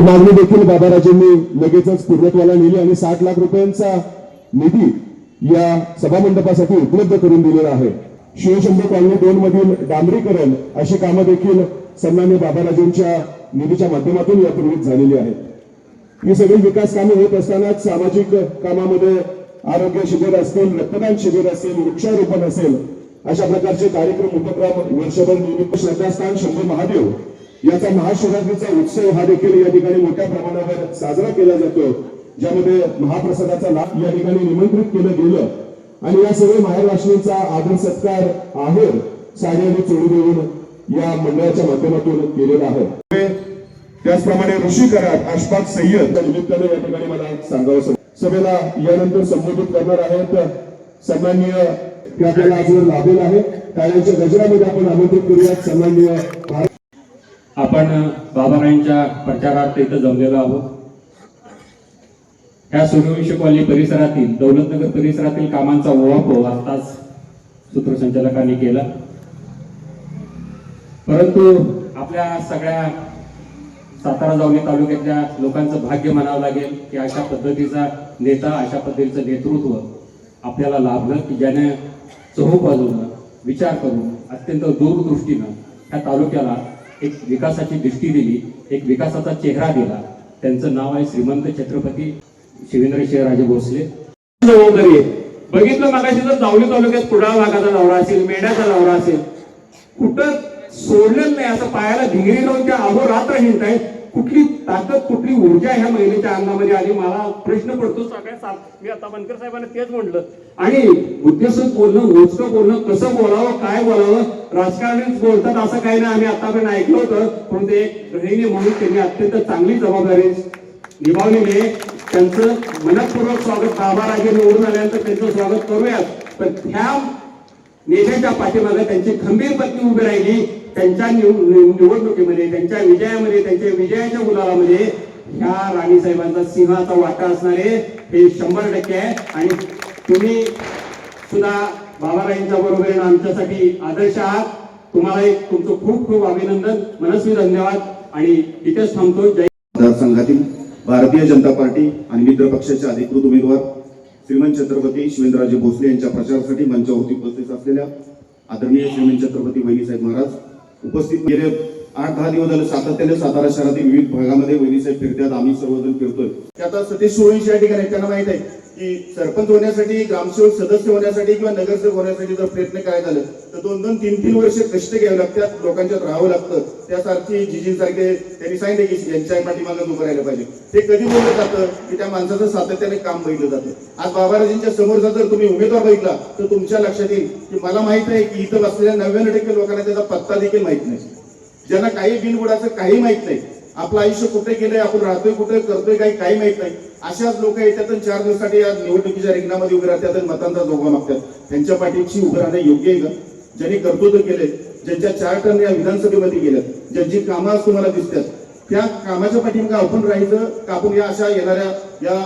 ही मागणी देखील बाबाराजेंनी लगेचच पूर्णत्वाला नेली आणि साठ लाख रुपयांचा निधी या सभामंडपासाठी उपलब्ध करून दिलेला आहे. शिवशंभू कॉलनी दोन मधील डांबरीकरण अशी कामं देखील सन्मान्य बाबाराजेंच्या निधीच्या माध्यमातून यापूर्वीच झालेली आहेत. ही सगळी विकास कामे होत असतानाच सामाजिक कामामध्ये आरोग्य शिबिर असतील रक्तदान शिबिर असेल वृक्षारोपण असेल अशा प्रकारचे कार्यक्रम उपक्रम वर्षभर निमित्त श्रद्धास्थान शंभू महादेव याचा महाशिवरात्रीचा उत्सव हा देखील या ठिकाणी मोठ्या प्रमाणावर साजरा केला जातो. ज्यामध्ये महाप्रसादाचा लाभ या ठिकाणी निमंत्रित केलं गेलं. आणि या सर्व महाराष्ट्रीचा आदर सत्कार आहेर साडी आणि चोळी देऊन या मंडळाच्या माध्यमातून केलेला आहे. त्याचप्रमाणे ऋषी कराड अशफाक सय्यद या निमित्ताने या ठिकाणी मला सांगावं सभेला यानंतर संबोधित करणार आहेत. सन्माननीय ते आपल्याला आजवर लाभेल आहे. टाळ्यांच्या गजरामध्ये आपण आमंत्रित करूयात. सन्माननीय भारत आपण बाबारायांच्या प्रचारार्थ इथं जमलेलो आहोत. ह्या सूर्यवंशी कॉलनी परिसरातील दौलतनगर परिसरातील कामांचा ओवापोह आताच सूत्रसंचालकांनी केला. परंतु आपल्या सगळ्या सातारा जावली तालुक्यातल्या लोकांचं भाग्य म्हणावं लागेल की अशा पद्धतीचा नेता अशा पद्धतीचं नेतृत्व आपल्याला लाभलं की ज्याने चहू बाजूनं विचार करून अत्यंत दूरदृष्टीनं ह्या तालुक्याला एक विकासाची दृष्टी दिली एक विकासाचा चेहरा दिला. त्यांचं नाव आहे श्रीमंत छत्रपती शिवेंद्र राजे भोसले. जबाबदारी आहे. बघितलं मागाशी जर जावली तालुक्यात कुडाळ भागाचा दौरा असेल मेंढ्याचा दौरा असेल. कुठं सोडलेलं नाही असं पायाला भिंगरी लावून त्या अहोरात्र आहेत कुठली ताकद कुठली ऊर्जा ह्या महिलेच्या अंगामध्ये आली? मला प्रश्न पडतो सगळ्या सा- मी आता बनकर साहेबांना तेच म्हटलं. आणि उद्देशक बोलणं मोजकं बोलणं कसं बोलावं काय बोलावं? राजकारणीच बोलतात असं काही नाही. आम्ही आतापर्यंत ऐकलं होतं. पण ते एक गृहिणी म्हणून त्यांनी अत्यंत चांगली जबाबदारी निभावलेली आहे त्यांचं मनपूर्वक स्वागत. बाबाराजे निवडून आल्यानंतर त्यांचं स्वागत करूयात. पण ह्या नेत्याच्या पाठीमागे त्यांची खंबीर पत्नी उभी राहिली. त्यांच्या निवडणुकीमध्ये त्यांच्या विजयामध्ये त्यांच्या विजयाच्या गुलाबामध्ये ह्या राणी साहेबांचा सिंहाचा वाटा असणारे हे शंभर टक्के आहे. आणि तुम्ही सुद्धा बाबाराईंच्या बरोबर आमच्यासाठी आदर्श आहात. तुम्हाला एक तुमचं खूप खूप अभिनंदन मनस्वी धन्यवाद. आणि इथेच थांबतो. जय मतदारसंघातील भारतीय जनता पार्टी आणि मित्र पक्षाचे अधिकृत उमेदवार श्रीमंत छत्रपती शिवेंद्रराजे भोसले यांच्या प्रचारासाठी मंचावरती उपस्थित असलेल्या आदरणीय श्रीमंत छत्रपती वहिनीसाहेब महाराज उपस्थित गेले आठ दहा दिवस झाले सातत्याने सातारा शहरातील विविध भागामध्ये वहिनीसाहेब फिरतात आम्ही सर्वजण फिरतोय. आता सतीश सोळींशी या ठिकाणी त्यांना माहीत आहे की सरपंच होण्यासाठी ग्रामसेवक सदस्य होण्यासाठी किंवा नगरसेवक होण्यासाठी जर प्रयत्न काय झालं तर दोन दोन तीन तीन वर्ष कष्ट घ्यावे लागतात लोकांच्यात राहावं लागतं. त्यासारखी जिजींसारखे त्यांनी सांगितले की यांच्या पाठीमागं उभं राहिलं पाहिजे. ते कधी बोललं जातं की त्या माणसाचं सातत्याने काम बघितलं जातं. आज बाबाराजींच्या समोरचा जर तुम्ही उमेदवार बघितला तर तुमच्या लक्षात येईल की मला माहीत आहे की इथं बसलेल्या नव्याण्णव टक्के लोकांना त्याचा पत्ता देखील माहीत नाही. ज्यांना काही बिनबुडाचं काही माहीत नाही. आपलं आयुष्य कुठे गेलंय आपण राहतोय कुठे करतोय काही काही माहीत नाही. अशाच लोक येतात आणि चार दिवसासाठी या निवडणुकीच्या रिंगणामध्ये उभे राहतात आणि मतांचा जोगा मागतात. त्यांच्या पाठीशी उभं राहणं योग्य आहे का? ज्यांनी कर्तृत्व केले ज्यांच्या चार टर्म या विधानसभेमध्ये गेल्यात ज्यांची कामं आज तुम्हाला दिसतात त्या कामाच्या पाठीमागे आपण राहायचं का आपण या अशा येणाऱ्या या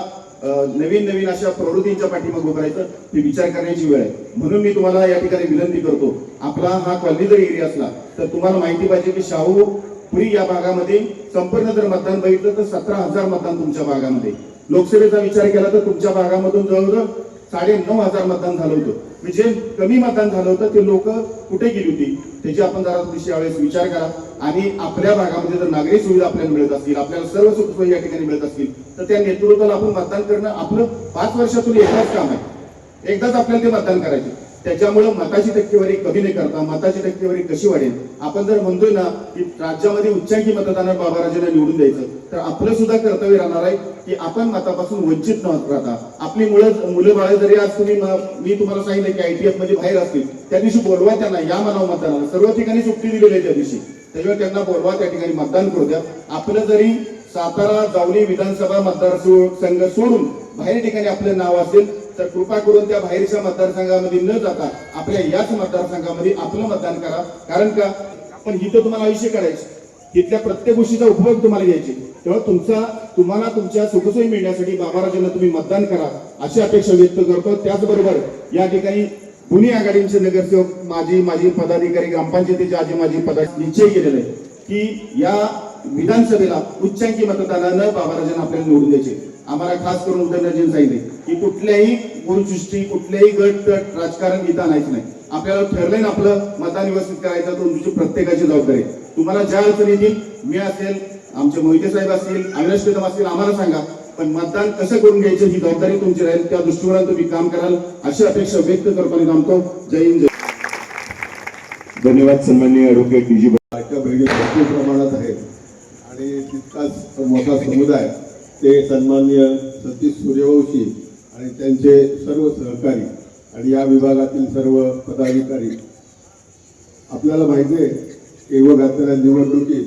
नवीन नवीन अशा प्रवृत्तींच्या पाठीमागे उभं राहायचं ते विचार करण्याची वेळ आहे. म्हणून मी तुम्हाला या ठिकाणी विनंती करतो आपला हा कॉलनी जर एरिया असला तर तुम्हाला माहिती पाहिजे की शाहू पुरी या भागामध्ये संपूर्ण जर मतदान बघितलं तर सतरा हजार मतदान तुमच्या भागामध्ये. लोकसभेचा विचार केला तर तुमच्या भागामधून जवळजवळ साडे नऊ हजार मतदान झालं होतं. म्हणजे कमी मतदान झालं होतं ते लोक कुठे गेली होती त्याची आपण जरा थोडीशी यावेळेस विचार करा. आणि आपल्या भागामध्ये जर नागरी सुविधा आपल्याला मिळत असतील आपल्याला सर्व सुखसोयी या ठिकाणी मिळत असतील तर त्या नेतृत्वाला आपण मतदान करणं आपलं पाच वर्षातून एकदाच काम आहे. एकदाच आपल्याला ते मतदान करायचे त्याच्यामुळे मताची टक्केवारी कमी नाही करता मताची टक्केवारी कशी वाढेल? आपण जर म्हणतोय ना की राज्यामध्ये उच्चांकी मतदानावर बाबाराजांना निवडून द्यायचं तर आपलं सुद्धा कर्तव्य राहणार आहे की आपण मतापासून वंचित न राहता. आपली मुलं मुलं बाळे जरी आज तुम्ही मी तुम्हाला सांगितलं की आयटीएफमध्ये बाहेर असतील त्या दिवशी बोलवा त्यांना या मनाव मतदानाला. सर्व ठिकाणी सुट्टी दिलेली आहे त्या दिवशी. त्याच्यावर त्यांना बोलवा त्या ठिकाणी मतदान करू द्या. आपलं जरी सातारा जावली विधानसभा मतदारसंघ संघ सोडून बाहेर ठिकाणी आपलं नाव असेल तर कृपा करून त्या बाहेरच्या मतदारसंघामध्ये न जाता आपल्या याच मतदारसंघामध्ये आपलं मतदान करा. कारण का? आपण इथं तुम्हाला आयुष्य करायचं तिथल्या प्रत्येक गोष्टीचा उपयोग तुम्हाला घ्यायचे. तेव्हा तुमचा तुम्हाला तुमच्या सुखसोयी मिळण्यासाठी बाबाराजांना तुम्ही मतदान करा अशी अपेक्षा व्यक्त करतो. त्याचबरोबर या ठिकाणी गुन्हे आघाडीचे नगरसेवक माजी माजी पदाधिकारी ग्रामपंचायतीचे आजी माजी पदाधिकारी निश्चय केलेले की या विधानसभेला उच्चांकी मतदानानं बाबाराजांना आपल्याला निवडून द्यायचे. आम्हाला खास करून उदयनराजेंनी सांगितले की कुठल्याही गुणसृष्टी कुठल्याही गट राजकारण इथं आणायचं नाही. आपल्याला ठरलंय ना आपलं मतदान व्यवस्थित करायचं तर तुमची प्रत्येकाची जबाबदारी आहे. तुम्हाला ज्या अडचणी येतील मी असेल आमचे मोहिते साहेब असतील अविनाश कदम असतील आम्हाला सांगा. पण मतदान कसं करून घ्यायचं ही जबाबदारी तुमची राहील त्या दृष्टिकोनात तुम्ही काम कराल अशी अपेक्षा व्यक्त करताना थांबतो. जय हिंद जय धन्यवाद सन्माननीय ॲडव्होकेट डी जी बायका बहिणी भरपूर प्रमाणात आहेत आणि तितकाच मोठा समुदाय ते सन्माननीय सतीश सूर्यवंशी आणि त्यांचे सर्व सहकारी आणि या विभागातील सर्व पदाधिकारी. आपल्याला माहिती आहे की घातलेल्या निवडणुकीत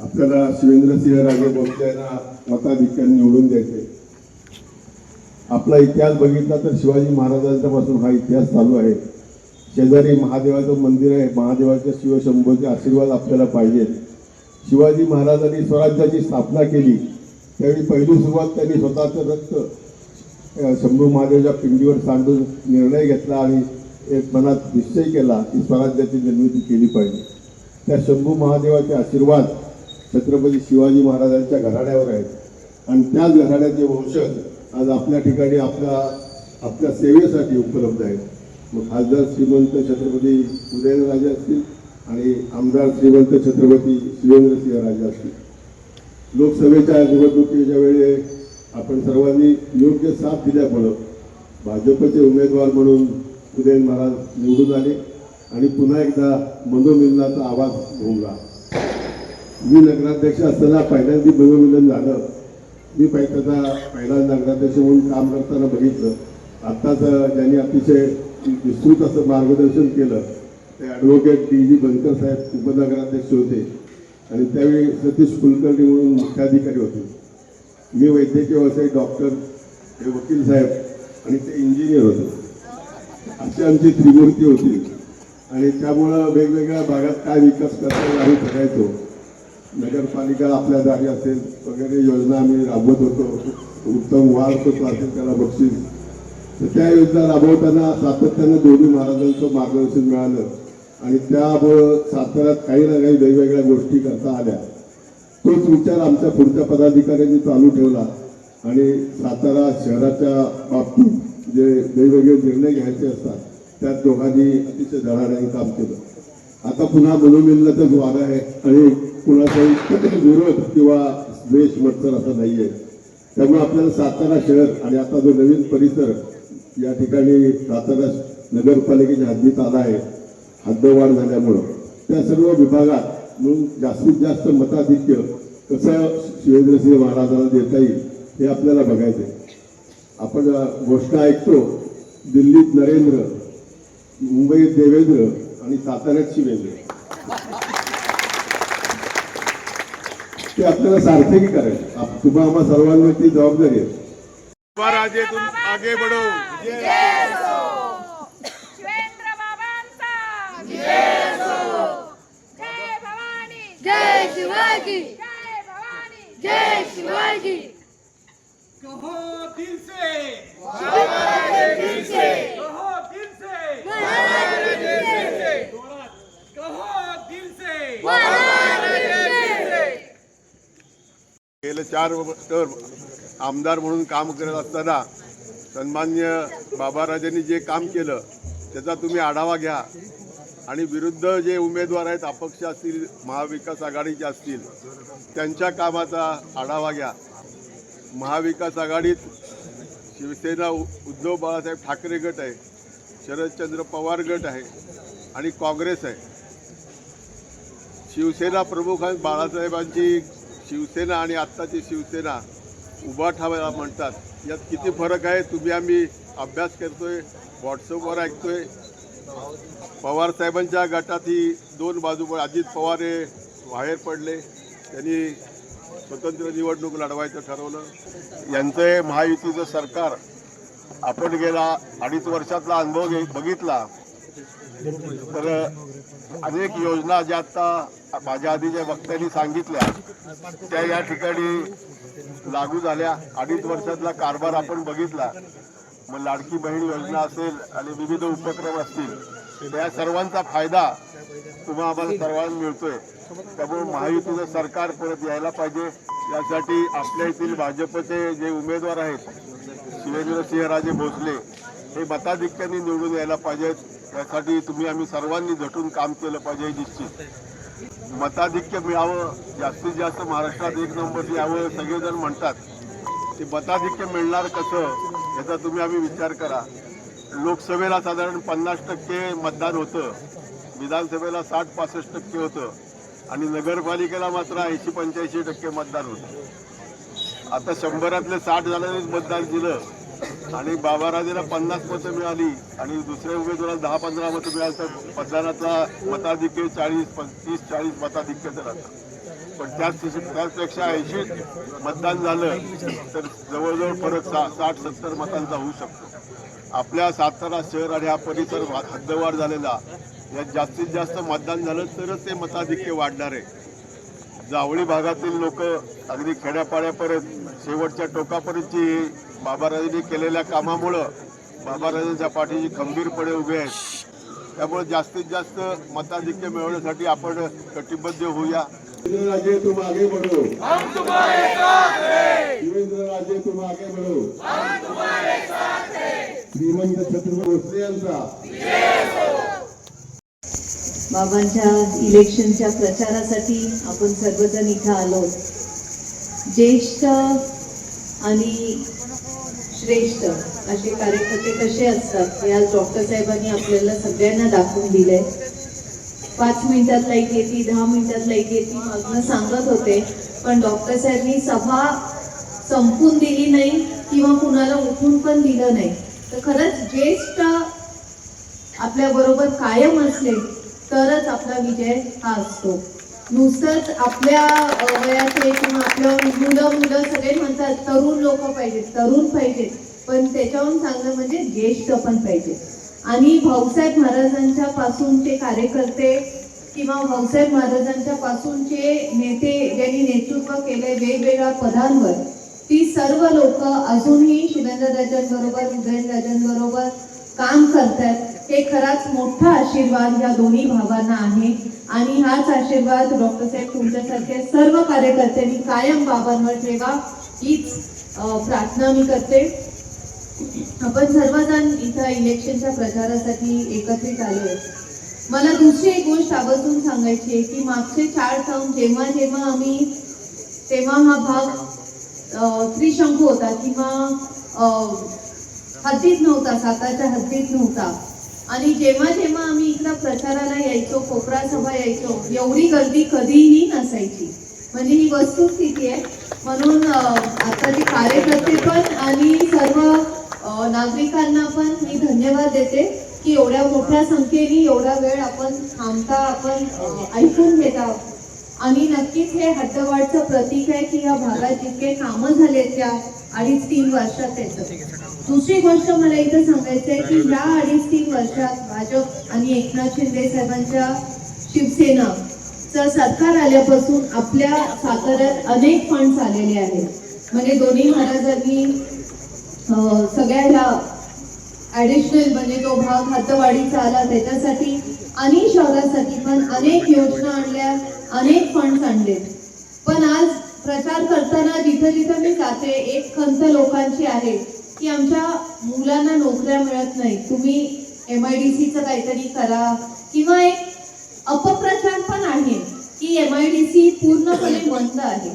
आपल्याला शिवेंद्रसिंह राजे भोसले यांना मताधिक्याने निवडून द्यायचे. आपला इतिहास बघितला तर शिवाजी महाराजांच्यापासून हा इतिहास चालू आहे. शेजारी महादेवाचं मंदिर आहे महादेवाच्या शिवशंभूचे आशीर्वाद आपल्याला पाहिजेत. शिवाजी महाराजांनी स्वराज्याची स्थापना केली. त्यावेळी पहिली सुरुवात त्यांनी स्वतःचं रक्त शंभू महादेवाच्या पिंडीवर सांडून निर्णय घेतला आणि एक मनात निश्चय केला की स्वराज्याची निर्मिती केली पाहिजे. त्या शंभू महादेवाचे आशीर्वाद छत्रपती शिवाजी महाराजांच्या घराण्यावर आहेत. आणि त्याच घराण्याचे वंशज आज आपल्या ठिकाणी आपल्या आपल्या सेवेसाठी उपलब्ध आहेत. मग खासदार श्रीमंत छत्रपती उदयनराजे असतील आणि आमदार श्रीमंत छत्रपती शिवेंद्रसिंह राजे असतील. लोकसभेच्या निवडणुकीच्या वेळी आपण सर्वांनी योग्य साथ दिल्यामुळं भाजपचे उमेदवार म्हणून उदयन महाराज निवडून आले आणि पुन्हा एकदा मनोमिलनाचा आवाज घुमला मी नगराध्यक्ष असताना पहिल्यांदा मनोमिलन झालं. मी पहि- त्याचा पहिला नगराध्यक्ष म्हणून काम करताना बघितलं. आत्ताच ज्यांनी अतिशय विस्तृत असं मार्गदर्शन केलं ते ॲडव्होकेट डी. जी. बनकर साहेब उपनगराध्यक्ष होते. आणि त्यावेळी सतीश कुलकर्णी म्हणून मुख्याधिकारी होते. मी वैद्यकीय व्यावसायिक डॉक्टर हे वकील साहेब आणि ते इंजिनियर होते. अशी आमची त्रिमूर्ती होती. आणि त्यामुळं वेगवेगळ्या भागात काय विकास करता येईल आम्ही बघायचो. नगरपालिका आपल्या जागी असेल वगैरे योजना आम्ही राबवत होतो. उत्तम वाढ होतो असेल त्याला बक्षीस. तर त्या योजना राबवताना सातत्यानं दोन्ही महाराजांचं मार्गदर्शन मिळालं. आणि त्यामुळं साताऱ्यात काही ना काही वेगवेगळ्या गोष्टी करता आल्या. तोच विचार आमच्या पुढच्या पदाधिकाऱ्यांनी चालू ठेवला. आणि सातारा शहराच्या बाबतीत जे वेगवेगळे निर्णय घ्यायचे असतात त्यात दोघांनी अतिशय धडाड्याने काम केलं. आता पुन्हा मनोमिलनाचाच वाद आहे आणि कुणाचाही विरोध किंवा द्वेष मत्सर असा नाही आहे त्यामुळे आपल्याला सातारा शहर आणि आता जो नवीन परिसर या ठिकाणी सातारा नगरपालिकेच्या हद्दीत आला आहे हद्दवाढ झाल्यामुळं त्या सर्व विभागात म्हणून जास्तीत जास्त मताधिक्य कसं शिवेंद्रसिंह महाराजांना देता येईल हे आपल्याला बघायचं आहे. आपण गोष्ट ऐकतो दिल्लीत नरेंद्र मुंबईत देवेंद्र आणि साताऱ्यात शिवेंद्र. ते आपल्याला सार्थकी करायचे. आप- तुम्हा आम्हा सर्वांवरती जबाबदारी आहे. आगे बढ़ो शिवेंद्र बाबांचा जय भवानी जय शिवाजी। जय भवानी जय शिवाजी। कहो दिल से। दिल से कहो दिल से। महाराज दिल से कहो दिल से। महाराज दिल से गेले चार तर आमदार म्हणून काम करत असताना सन्मान्य बाबाराजांनी जे काम केलं त्याचा तुम्ही आढावा घ्या. आणि विरुद्ध जे उमेदवार आहेत अपक्ष असतील महाविकास आघाडीचे असतील त्यांच्या कामाचा आढावा घ्या. महाविकास आघाडीत शिवसेना उद्धव बाळासाहेब ठाकरे गट आहे शरदचंद्र पवार गट आहे आणि काँग्रेस आहे. शिवसेना प्रमुख बाळासाहेबांची शिवसेना आणि आत्ताची शिवसेना उभा उभाठाव्या म्हणतात. यात किती फरक आहे? तुम्ही आम्ही अभ्यास करतोय व्हॉट्सअपवर ऐकतोय. पवार साहेबांच्या गटात ही दोन बाजू पण अजित पवार हे बाहेर पडले. त्यांनी स्वतंत्र निवडणूक लढवायचं ठरवलं. यांचं महायुतीचं सरकार आपण गेला अडीच वर्षातला अनुभव बघितला. तर अनेक योजना ज्या आता माझ्या आधी ज्या वक्त्यांनी सांगितल्या त्या या ठिकाणी लागू झाल्या. अडीच वर्षातला कारभार आपण बघितला. मग लाडकी बहीण योजना असेल आणि विविध उपक्रम असतील या सर्वांचा फायदा तुम्हा आम्हाला सर्वांना मिळतोय. त्यामुळे महायुतीचं सरकार परत यायला पाहिजे. यासाठी आपल्या येथील भाजपचे जे उमेदवार आहेत शिवेंद्रसिंहराजे भोसले हे मताधिक्याने निवडून यायला पाहिजेत. यासाठी तुम्ही आम्ही सर्वांनी झटून काम केलं पाहिजे निश्चित. मताधिक्य मिळावं जास्तीत जास्त महाराष्ट्रात एक नंबर यावं सगळेजण म्हणतात. ते मताधिक्य मिळणार कसं? याचा तुम्ही आम्ही विचार करा. लोकसभेला साधारण पन्नास टक्के मतदान होतं. विधानसभेला साठ पासष्ट टक्के होतं. आणि नगरपालिकेला मात्र ऐंशी पंच्याऐंशी टक्के मतदान होतं. आता शंभरातले साठ जणांनीच मतदान दिलं. आणि बाबाराजेला पन्नास मतं मिळाली. आणि दुसऱ्या उमेदवाराला दहा पंधरा मतं मिळाली. तर मतदानाचा मताधिक्य चाळीस तीस चाळीस मताधिक्य राहतं पण त्याच त्याचपेक्षा ऐंशी मतदान झालं तर जवळजवळ फरक सा साठ सत्तर मतांचा होऊ शकतो. आपल्या सातारा शहर आणि हा परिसर वा- हद्दवाढ झालेला यात जास्तीत जास्त मतदान झालं तरच ते मताधिक्य वाढणार आहे. जावळी भागातील लोक अगदी खेड्यापाड्यापर्यंत शेवटच्या टोकापर्यंतची बाबाराजांनी केलेल्या कामामुळं बाबाराजांच्या पाठीशी खंबीरपणे उभे आहेत. त्यामुळे जास्तीत जास्त मताधिक्य मिळवण्यासाठी आपण कटिबद्ध होऊया. राजे तुम आगे बढ़ो. हम तुम्हारे साथ हैं। शिवेंद्र राजे तुम आगे बढ़ो. हम तुम्हारे साथ हैं। श्रीमंत छत्रपती भोसले यांचा. बाबांच्या इलेक्शनच्या प्रचारासाठी आपण सर्वजण इथं आलो. ज्येष्ठ आणि श्रेष्ठ असे कार्यकर्ते कसे असतात हे आज डॉक्टर साहेबांनी आपल्याला सगळ्यांना दाखवून दिलंय. पाच मिनिटात लाइट येते दहा मिनिटात लाइट येते मागणं सांगत होते. पण डॉक्टर साहेबांनी सभा संपून दिली नाही किंवा कुणाला उठून पण दिलं नाही. तर खरंच ज्येष्ठ आपल्या बरोबर कायम असले तरच आपला विजय हा असतो. नुसतंच आपल्या वयाचे किंवा आपल्या मुलं मुलं सगळे म्हणतात तरुण लोक पाहिजेत तरुण पाहिजेत. पण त्याच्यावरून चांगलं म्हणजे ज्येष्ठ पण पाहिजे आणि भाऊसाहेब महाराजांच्या पासूनचे कार्यकर्ते किंवा भाऊसाहेब महाराजांच्या पासूनचे नेते ज्यांनी नेतृत्व केले वेगवेगळ्या पदांवर ती सर्व लोक अजूनही शिवेंद्रराजांबरोबर उदयनराजांबरोबर काम करतात हे खराच मोठा आशीर्वाद या दोन्ही भावांना आहे. आणि हाच आशीर्वाद डॉक्टर साहेब तुमच्यासारखे सर्व कार्यकर्त्यांनी कायम बाबांवर ठेवा. हीच प्रार्थना मी करते. आपण सर्वजण इथं इलेक्शनच्या प्रचारासाठी एकत्रित आलो आहे मला दुसरी एक गोष्ट आवर्जून सांगायची आहे की मागचे चार टर्म जेव्हा जेव्हा आम्ही तेव्हा हा भाग त्रिशंकू होता किंवा हद्दीत नव्हता सातारच्या हद्दीत नव्हता. आणि जेव्हा जेव्हा आम्ही इकडं प्रचाराला यायचो कोपरा सभा यायचो एवढी गर्दी कधीही नसायची. म्हणजे ही वस्तुस्थिती आहे. म्हणून आता जे कार्यकर्ते पण आणि सर्व नागरिकांना पण मी धन्यवाद देते की एवढ्या मोठ्या संख्येने एवढा वेळ आपण थांबता आपण ऐकून घेता. आणि नक्कीच हे हद्दवाढचं प्रतीक आहे की या भागात जितके कामं झाले त्या अडीच तीन वर्षात त्याचं. दुसरी गोष्ट मला इथं सांगायचं आहे की या अडीच तीन वर्षात भाजप आणि एकनाथ शिंदे साहेबांच्या शिवसेना सरकार आल्यापासून आपल्या साताऱ्यात अनेक फंड्स आलेले आहेत. म्हणजे दोन्ही महाराजांनी सगळ्याला ॲडिशनल म्हणजे तो भाग हद्दवाढीचा आला त्याच्यासाठी आणि शहरासाठी पण अनेक योजना आणल्या अनेक फंड्स आणले. पण आज प्रचार करताना जिथं जिथं मी जाते एक खंत लोकांची आहे की आमच्या मुलांना नोकऱ्या मिळत नाही. तुम्ही एम आय डी सीचं काहीतरी करा किंवा एक अपप्रचार पण आहे की एम आय डी सी पूर्णपणे बंद आहे.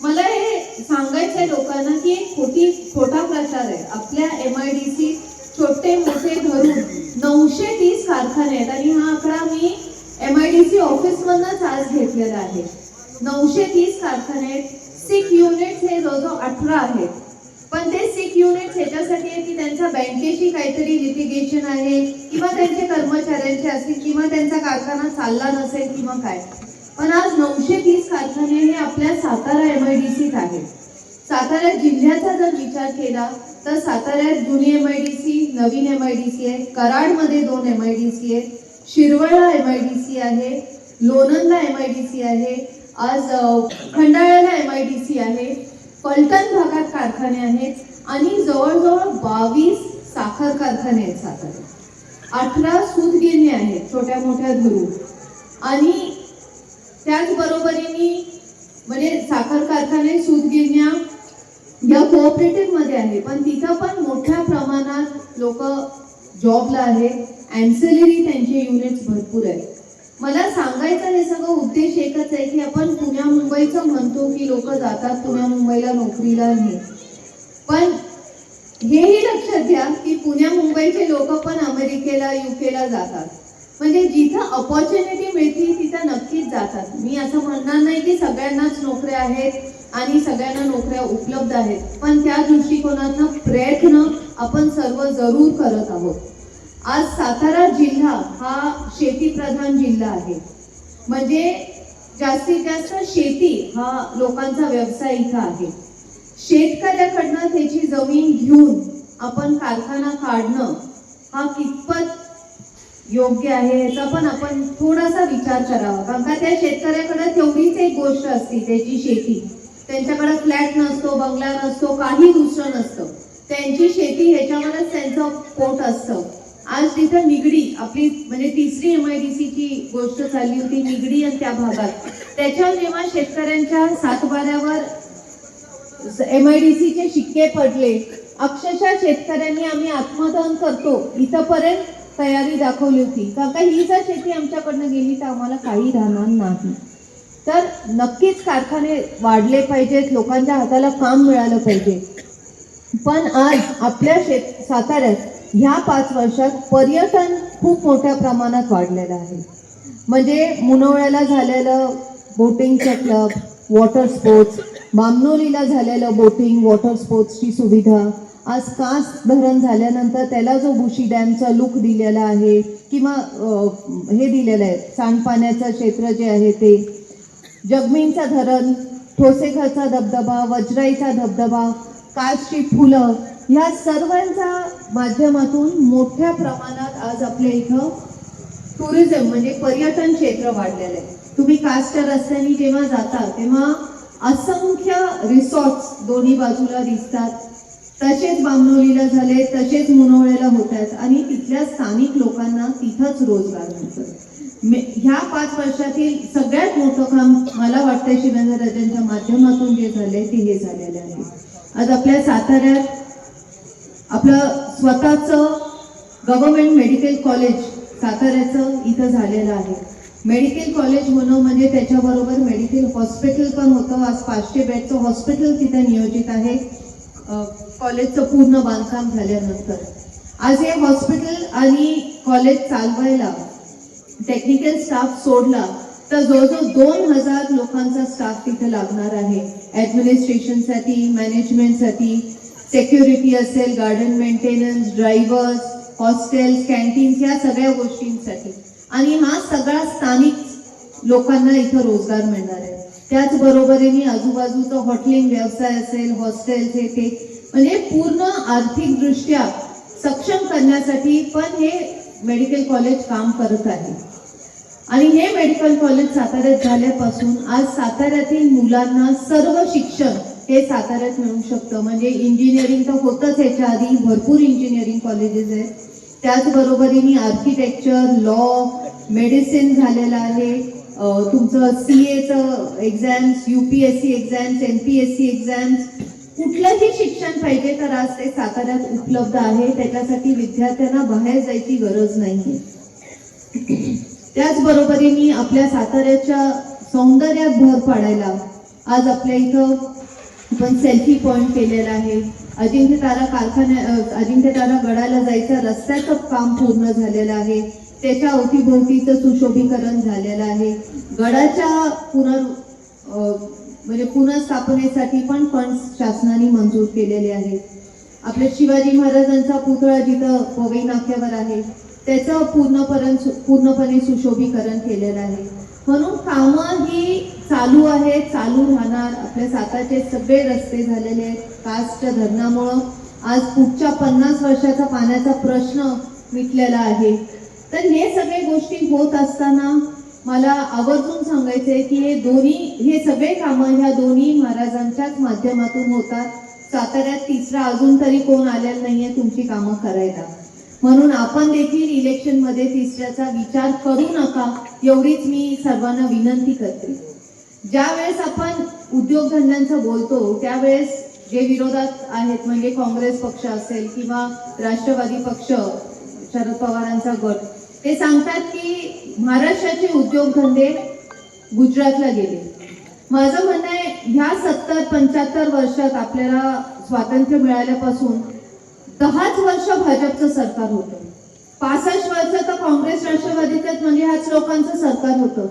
मला हे सांगायचं आहे लोकांना की एक खोटी खोटा प्रचार आहे. आपल्या एम आय डी सी छोटे मोठे धरून नऊशे तीस कारखाने आहेत आणि हा आकडा मी एम आय डी सी ऑफिसमधनंच आज घेतलेला आहे. नऊशे तीस कारखाने आहेत. सिक युनिट्स हे जवळजवळ अठरा आहेत. पण ते सिक युनिट्स ह्याच्यासाठी आहे की त्यांच्या बँकेशी काहीतरी लिटिगेशन आहे किंवा त्यांचे कर्मचाऱ्यांचे असतील किंवा त्यांचा कारखाना चालला नसेल किंवा काय. पण आज नऊशे तीस कारखाने हे आपल्या सातारा एम आय डी सीत आहेत. सातारा जिल्ह्याचा जर विचार केला तर साताऱ्यात जुनी एम आय डी सी नवीन एम आय डी सी आहे. कराडमध्ये दोन एम आय डी सी आहे शिरवळला एम आय डी सी आहे. लोणंदला एम आय डी सी आहे. आज खंडाळ्याला एम आय डी सी आहे. पलटण भागात कारखाने आहेत. आणि जवळजवळ बावीस साखर कारखाने आहेत साताऱ्यात. अठरा सूतगिरण्या आहेत छोट्या मोठ्या धरून. आणि त्याचबरोबरीने म्हणजे साखर कारखाने सूतगिरण्या या कोऑपरेटिव्हमध्ये आहे. पण तिथं पण मोठ्या प्रमाणात लोक जॉबला आहेत अँसेलरी त्यांचे युनिट्स भरपूर आहेत. मला सांगायचं हे सगळं उद्देश एकच आहे की आपण पुण्या मुंबईचं म्हणतो की लोक जातात पुण्या मुंबईला नोकरीला नाही. पण हेही लक्षात घ्या की पुण्या मुंबईचे लोक पण अमेरिकेला युकेला जातात. म्हणजे जिथं अपॉर्च्युनिटी मिळते तिथं नक्कीच जातात. मी असं म्हणणार नाही की सगळ्यांनाच नोकऱ्या आहेत आणि सगळ्यांना नोकऱ्या उपलब्ध आहेत. पण त्या दृष्टिकोनातनं प्रयत्न आपण सर्व जरूर करत आहोत. आज सातारा जिल्हा हा शेतीप्रधान जिल्हा आहे. म्हणजे जास्तीत जास्त शेती हा लोकांचा व्यवसाय इथं आहे. शेतकऱ्याकडनं त्याची जमीन घेऊन आपण कारखाना काढणं हा कितपत योग्य आहे याचा पण आपण थोडासा विचार करावा. कारण का त्या शेतकऱ्याकडे तेवढीच एक गोष्ट असते त्याची शेती. त्यांच्याकडे फ्लॅट नसतो बंगला नसतो काही दुसरं नसतं. त्यांची शेती ह्याच्यावरच त्यांचं पोट असतं. आज तिथं निगडी आपली म्हणजे तिसरी एम आय डी सीची गोष्ट चालली होती निगडी आणि त्या भागात. त्याच्यावर जेव्हा शेतकऱ्यांच्या सातबाऱ्यावर एम आय डी सीचे शिक्के पडले अक्षरशः शेतकऱ्यांनी आम्ही आत्मदान करतो. इथंपर्यंत तयारी दाखवली होती. कारण का ही जर शेती आमच्याकडनं गेली तर आम्हाला काही राहणार नाही. तर नक्कीच कारखाने वाढले पाहिजेत लोकांच्या हाताला काम मिळालं पाहिजे. पण आज आपल्या शेत साताऱ्यात ह्या पाच वर्षात पर्यटन खूप मोठ्या प्रमाणात वाढलेलं आहे. म्हणजे मुनवळ्याला झालेलं बोटिंगचं क्लब वॉटर स्पोर्ट्स बामनोलीला झालेलं बोटिंग वॉटर स्पोर्ट्सची सुविधा आज कास धरण झाल्यानंतर त्याला जो बुशी डॅमचा लुक दिलेला आहे किंवा हे दिलेलं आहे सांडपाण्याचं क्षेत्र जे आहे ते जगमीनचा धरण ठोसेघरचा धबधबा वज्राईचा धबधबा कासची फुलं ह्या सर्वांच्या माध्यमातून मोठ्या प्रमाणात आज आपल्या इथं टुरिझम म्हणजे पर्यटन क्षेत्र वाढलेलं आहे. तुम्ही कासच्या रस्त्याने जेव्हा जाता तेव्हा असंख्य रिसॉर्ट्स दोन्ही बाजूला दिसतात. तसेच बामनोलीला झाले तसेच मुनोळेला होत आहेत आणि तिथल्या स्थानिक लोकांना तिथंच रोजगार मिळतो. मे- ह्या पाच वर्षातील सगळ्यात मोठं काम मला वाटतं शिवेंद्रराजांच्या माध्यमातून जे झाले ते हे झालेलं आहे. आज आपल्या साताऱ्यात आपलं स्वतःचं गव्हर्नमेंट मेडिकल कॉलेज साताऱ्याचं इथं झालेलं आहे. मेडिकल कॉलेज होणं म्हणजे त्याच्याबरोबर मेडिकल हॉस्पिटल पण होतं. आज पाचशे बेडचं हॉस्पिटल तिथे नियोजित आहे. कॉलेजचं पूर्ण बांधकाम झाल्यानंतर. आज हे हॉस्पिटल आणि कॉलेज चालवायला टेक्निकल स्टाफ सोडला तर जवळजवळ दोन हजार लोकांचा स्टाफ तिथे लागणार आहे. ॲडमिनिस्ट्रेशनसाठी मॅनेजमेंटसाठी सेक्युरिटी असेल garden maintenance drivers hostels canteens या सगळ्या गोष्टींसाठी. आणि हा सगळा स्थानिक लोकांना इथं रोजगार मिळणार आहे. त्याचबरोबरीने आजूबाजूचा हॉटेलिंग व्यवसाय असेल हॉस्टेल्स हे ते म्हणजे पूर्ण आर्थिकदृष्ट्या सक्षम करण्यासाठी पण हे मेडिकल कॉलेज काम करत आहे. आणि हे मेडिकल कॉलेज साताऱ्यात झाल्यापासून आज साताऱ्यातील मुलांना सर्व शिक्षण हे साताऱ्यात मिळू शकतं. म्हणजे इंजिनिअरिंग तर होतंच ह्याच्या आधी भरपूर इंजिनिअरिंग कॉलेजेस आहेत. त्याचबरोबरीने आर्किटेक्चर लॉ मेडिसिन झालेलं आहे. तुमचं सी एचं exams U P S C exams M P S C exams कुठलंही शिक्षण पाहिजे तर आज ते साताऱ्यात उपलब्ध आहे. त्याच्यासाठी विद्यार्थ्यांना बाहेर जायची गरज नाही त्याचबरोबरीने आपल्या साताऱ्याच्या सौंदर्यात भर पाडायला आज आपल्या इथं आपण सेल्फी पॉइंट केलेला आहे. अजिंक्य तारा कारखान्या अजिंक्य तारा गडाला जायचं रस्त्याचं काम पूर्ण झालेलं आहे. त्याच्या अवतीभोवतीचं सुशोभीकरण झालेलं आहे. गडाच्या पुनर् म्हणजे पुनर्स्थापनेसाठी पण फंड शासनाने मंजूर केलेले आहेत. आपल्या शिवाजी महाराजांचा पुतळा जिथं पवई नाक्यावर आहे त्याचं पूर्णपर्यंत पूर्णपणे सुशोभीकरण केलेलं आहे. म्हणून कामं ही चालू आहेत चालू राहणार. आपल्या साताचे सगळे रस्ते झालेले आहेत. कास्टच्या धरणामुळं आज पुढच्या पन्नास वर्षाचा पाण्याचा प्रश्न मिटलेला आहे. तर हे सगळे गोष्टी होत असताना मला आवर्जून सांगायचंय की हे दोन्ही हे सगळे कामं ह्या दोन्ही महाराजांच्याच माध्यमातून होतात. साताऱ्यात तिसरा अजून तरी कोण आलेला नाहीये तुमची कामं करायला. म्हणून आपण देखील इलेक्शनमध्ये तिसऱ्याचा विचार करू नका एवढीच मी सर्वांना विनंती करते. ज्या वेळेस आपण उद्योगधंद्यांचं बोलतो त्यावेळेस जे विरोधात आहेत म्हणजे काँग्रेस पक्ष असेल किंवा राष्ट्रवादी पक्ष शरद पवारांचा गट ते सांगतात की महाराष्ट्राचे उद्योगधंदे गुजरातला गेले. माझं म्हणणं आहे ह्या सत्तर पंच्याहत्तर वर्षात आपल्याला स्वातंत्र्य मिळाल्यापासून दहाच वर्ष भाजपचं सरकार होतं. पासष्ट वर्ष तर काँग्रेस राष्ट्रवादीतच म्हणजे ह्याच लोकांचं सरकार होतं.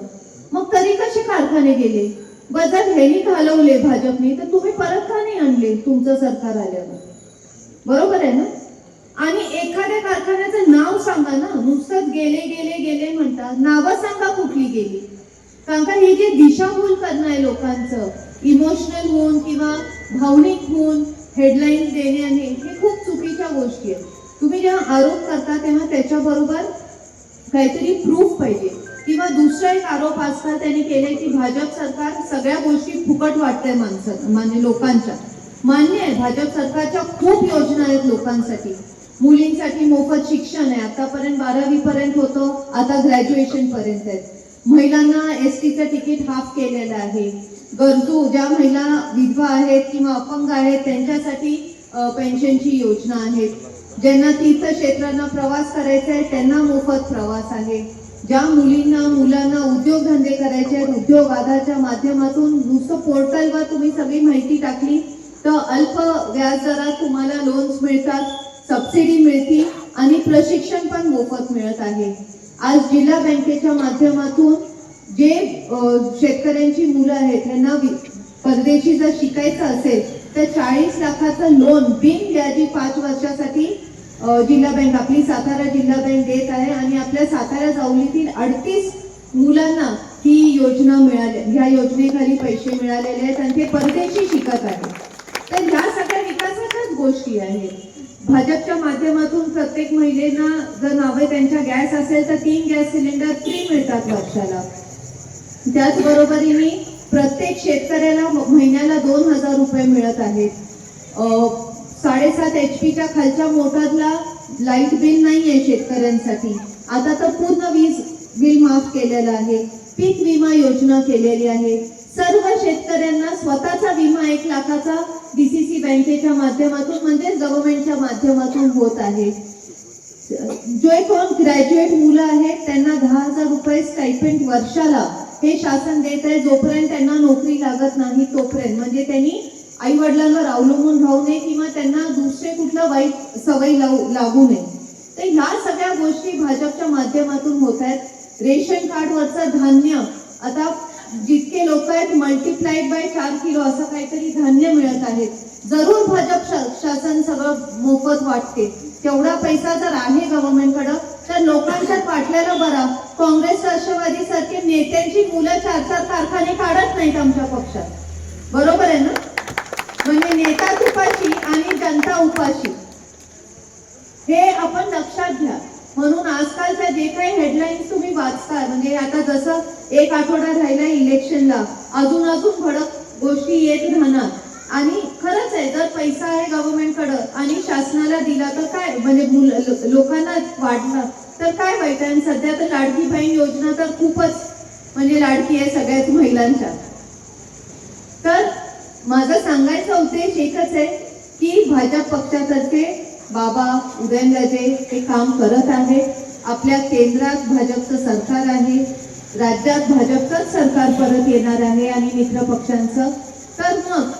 मग तरी कसे कारखाने गेले? बजट हेही घालवले भाजपने तर तुम्ही परत का नाही आणले तुमचं सरकार आल्यावर? बरोबर आहे ना? आणि एखाद्या कारखान्याचं नाव सांगा ना. नुसतंच गेले गेले गेले म्हणतात नावं सांगा कुठली गेली. कारण का हे जे दिशाभूल करणं आहे लोकांचं इमोशनल होऊन किंवा भावनिक होऊन हेडलाईन्स देणे आणि हे खूप चुकीच्या गोष्टी आहेत. तुम्ही जेव्हा आरोप करता तेव्हा त्याच्याबरोबर काहीतरी प्रूफ पाहिजे. किंवा दुसरा एक आरोप असता त्यांनी केलाय की भाजप सरकार सगळ्या गोष्टी फुकट वाटतंय माणसं म्हणजे लोकांच्या. मान्य आहे भाजप सरकारच्या खूप योजना आहेत लोकांसाठी. मुलींसाठी मोफत शिक्षण आहे. आतापर्यंत बारावी पर्यंत होतं आता ग्रॅज्युएशन पर्यंत आहे महिलांना एस टीचं तिकीट हाफ केलेलं आहे. गरजू ज्या महिला विधवा आहेत किंवा अपंग आहेत त्यांच्यासाठी पेन्शनची योजना आहे. ज्यांना तीर्थक्षेत्रांना प्रवास करायचा आहे त्यांना मोफत प्रवास आहे. ज्या मुलींना मुलांना उद्योगधंदे करायचे आहेत उद्योग आधारच्या माध्यमातून नुसतं पोर्टलवर तुम्ही सगळी माहिती टाकली तर अल्प व्याजदरात तुम्हाला लोन्स मिळतात. सबसिडी मिळते आणि प्रशिक्षण पण मोफत मिळत आहे. आज जिल्हा बँकेच्या माध्यमातून जे शेतकऱ्यांची मुलं आहेत त्यांना परदेशी जर शिकायचं असेल तर चाळीस लाखाचं लोन बिन व्याजी पाच वर्षासाठी जिल्हा बँक आपली सातारा जिल्हा बँक देत आहे आणि आपल्या सातारा जावलीतील अडतीस मुलांना ही योजना मिळाली ह्या योजनेखाली पैसे मिळालेले आहेत आणि ते परदेशी शिकत आहेत. तर ह्या सगळ्या विकासाच्याच गोष्टी आहेत. भाजपच्या माध्यमातून प्रत्येक महिलेना जर नावे त्यांच्या गॅस असेल तर तीन गॅस सिलेंडर फ्री मिळतात वर्षाला. त्याचबरोबरीने प्रत्येक शेतकऱ्याला महिन्याला दोन हजार रुपये मिळत आहेत. साडेसात एच पीच्या खालच्या मोटरला लाइट बिल नाही आहे शेतकऱ्यांसाठी. आता तर पूर्ण वीज बिल माफ केलेलं आहे. पीक विमा योजना केलेली आहे. सर्व शेतकऱ्यांना स्वतःचा विमा एक लाखाचा डीसीसी बँकेच्या माध्यमातून म्हणजे गव्हर्नमेंटच्या माध्यमातून होत आहे. जे कोण ग्रॅज्युएट मुलं आहेत त्यांना दहा हजार रुपये स्टायपेंट वर्षाला हे शासन देत आहे. जोपर्यंत त्यांना नोकरी लागत नाही तोपर्यंत. म्हणजे त्यांनी आई वडिलांवर अवलंबून राहू नये किंवा त्यांना दुसरे कुठलं वाईट सवय लावू लागू नये. तर ह्या सगळ्या गोष्टी भाजपच्या माध्यमातून होत आहेत. रेशन कार्डवरचं धान्य आता जितके लोक आहेत मल्टिप्लाइड बाय चार किलो असं काहीतरी धान्य मिळत आहेत जरूर भाजप शासन सगळं मोफत वाटते. तेवढा पैसा जर आहे गव्हर्नमेंटकडं तर लोकांच्या पाठल्याला बरा. काँग्रेस राष्ट्रवादी सारखे नेत्यांची मुलं चार चार कारखाने काढत नाहीत आमच्या पक्षात. बरोबर आहे ना? म्हणजे नेता उपाशी आणि जनता उपाशी. हे आपण लक्षात घ्या. म्हणून आजकालच्या जे काही हेडलाईन्स तुम्ही वाचता म्हणजे आता जसं एक आठवडा राहिला इलेक्शनला अजून अजून भडक गोष्टी येत राहणार. आणि खरंच आहे जर पैसा आहे गव्हर्नमेंटकडं आणि शासनाला दिला तर काय? म्हणजे लोकांना वाढणार तर काय वाईट? आहे आणि सध्या तर लाडकी बहीण योजना तर खूपच म्हणजे लाडकी आहे सगळ्याच महिलांच्या. तर माझा सांगायचा उद्देश एकच आहे की भाजप पक्षातर्फे बाबा उदयनराजे हे काम करत आहेत. आपल्या केंद्रात भाजपचं सरकार आहे. राज्यात भाजपचंच सरकार परत येणार आहे आणि मित्र पक्षांचं. तर मग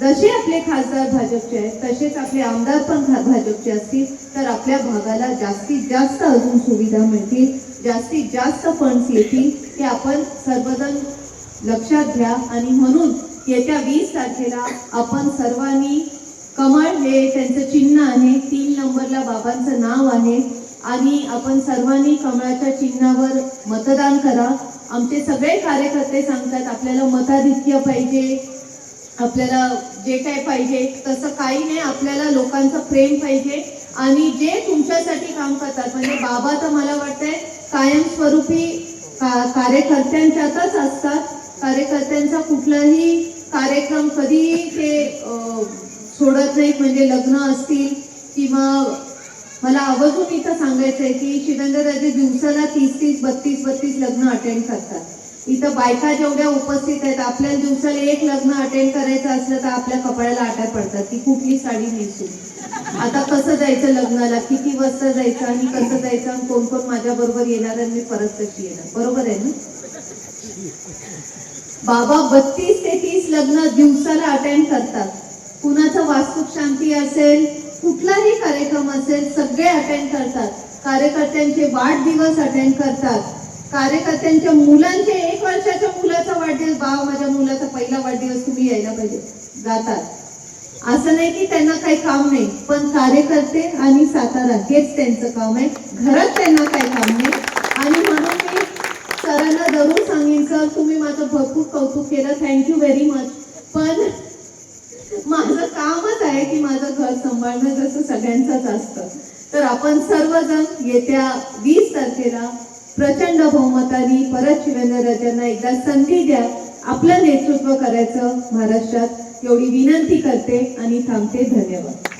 जसे आपले खासदार भाजपचे आहेत तसेच आपले आमदार पण भाजपचे असतील. तर आपल्या भागाला जास्तीत जास्त अजून सुविधा मिळतील. जास्तीत जास्त फंड्स येतील. हे आपण सर्वजण लक्षात घ्या. आणि म्हणून येत्या वीस तारखेला आपण सर्वांनी कमळ हे त्यांचं चिन्ह आहे. तीन नंबरला बाबांचं नाव आहे. आणि आपण सर्वांनी कमळाच्या चिन्हावर मतदान करा. आमचे सगळे कार्यकर्ते सांगतात आपल्याला मताधिक्य पाहिजे. आपल्याला जे काय पाहिजे तसं काही नाही आपल्याला लोकांचं प्रेम पाहिजे. आणि जे तुमच्यासाठी काम करतात म्हणजे बाबा तर मला वाटतंय कायमस्वरूपी का कार्यकर्त्यांच्यातच असतात. कार्यकर्त्यांचा कुठलाही कार्यक्रम कधीही ते सोडत नाहीत म्हणजे लग्न असतील किंवा मला आवर्जून इथं सांगायचं आहे की शिवेंद्रराजे दिवसाला तीस तीस बत्तीस बत्तीस लग्न अटेंड करतात. इथं बायका जेवढ्या उपस्थित आहेत आपल्याला दिवसाला एक लग्न अटेंड करायचं असलं तर आपल्या कपड्याला आटा पडतात की कुठली साडी नेसू? आता कसं जायचं लग्नाला? किती वाजता जायचं आणि कसं जायचं आणि कोण कोण माझ्या बरोबर येणार आणि मी परत कशी येणार? बरोबर आहे ना? बाबा बत्तीस ते तीस लग्न दिवसाला अटेंड करतात. कुणाचं वास्तुक शांती असेल कुठलाही कार्यक्रम असेल सगळे अटेंड करतात. कार्यकर्त्यांचे वाढदिवस अटेंड करतात. कार्यकर्त्यांच्या मुलांचे एक वर्षाच्या मुलाचा वाढदिवस बाबा माझ्या मुलाचा पहिला वाढदिवस तुम्ही यायला पाहिजे. जातात. असं नाही की त्यांना काही काम नाही पण कार्यकर्ते आणि सातारा हेच त्यांचं काम आहे. घरात त्यांना काही काम नाही. आणि म्हणून मी सरांना जरूर सांगेन सर तुम्ही माझं भरपूर कौतुक केलं. थँक्यू व्हेरी मच पण माझं कामच आहे की माझं घर सांभाळणं जसं सगळ्यांचंच असतं. तर आपण सर्वजण येत्या वीस तारखेला प्रचंड बहुमताने परत शिवेंद्रराजांना एकदा संधी द्या. आपलं नेतृत्व करायचं महाराष्ट्रात. एवढी विनंती करते आणि थांबते. धन्यवाद.